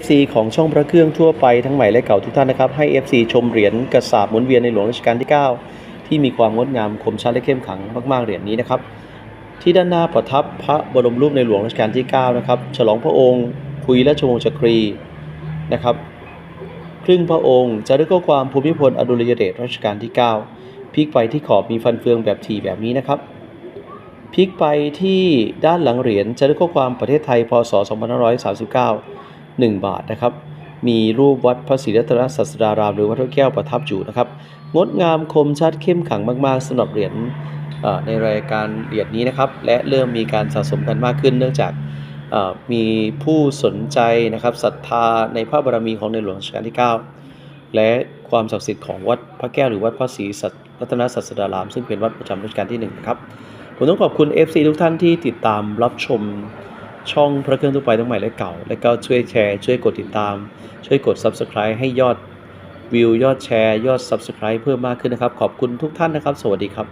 FC ของช่องพระเครื่องทั่วไปทั้งใหม่และเก่าทุกท่านนะครับ ให้ FC ชมเหรียญกระสาบหมุนเวียนในหลวงรัชกาลที่ 9 ที่มีความงดงามคมชัดและเข้มขังมากๆเหรียญนี้นะครับ ที่ด้านหน้าประทับพระบรมรูปในหลวงรัชกาลที่ 9 นะครับ ฉลองพระองค์คุยราชวงศ์จักรีนะครับ ครึ่งพระองค์จะได้ข้อความภูมิพลอดุลยเดชรัชกาลที่ 9พลิกไปที่ขอบมีฟันเฟืองแบบถี่แบบนี้นะครับพลิกไปที่ด้านหลังเหรียญจะได้ข้อความประเทศไทยพศ2539 1 บาทนะครับ มีรูปวัดพระศรีรัตนศาสดาราม หรือวัดพระแก้วประทับอยู่นะครับ งดงามคมชัดเข้มขังมาก ๆสำหรับเหรียญในรายการเหรียญนี้นะครับ และเริ่มมีการสะสมกันมากขึ้น เนื่องจากมีผู้สนใจนะครับศรัทธาในพระบารมีของในหลวงรัชกาลที่ 9 และความศักดิ์สิทธิ์ของวัดพระแก้วหรือวัดพระศรีรัตนศาสดาราม ซึ่งเป็นวัดประจำรัชกาลที่หนึ่งนะครับผมต้องขอบคุณ FC ทุกท่านที่ติดตามรับชม ช่องพระเครื่องทั่วไปทั้งใหม่และเก่า และก็ช่วยแชร์ ช่วยกดติดตาม ช่วยกด Subscribe ให้ยอดวิวยอดแชร์ ยอด Subscribe เพิ่มมากขึ้นนะครับ ขอบคุณทุกท่านนะครับ สวัสดีครับ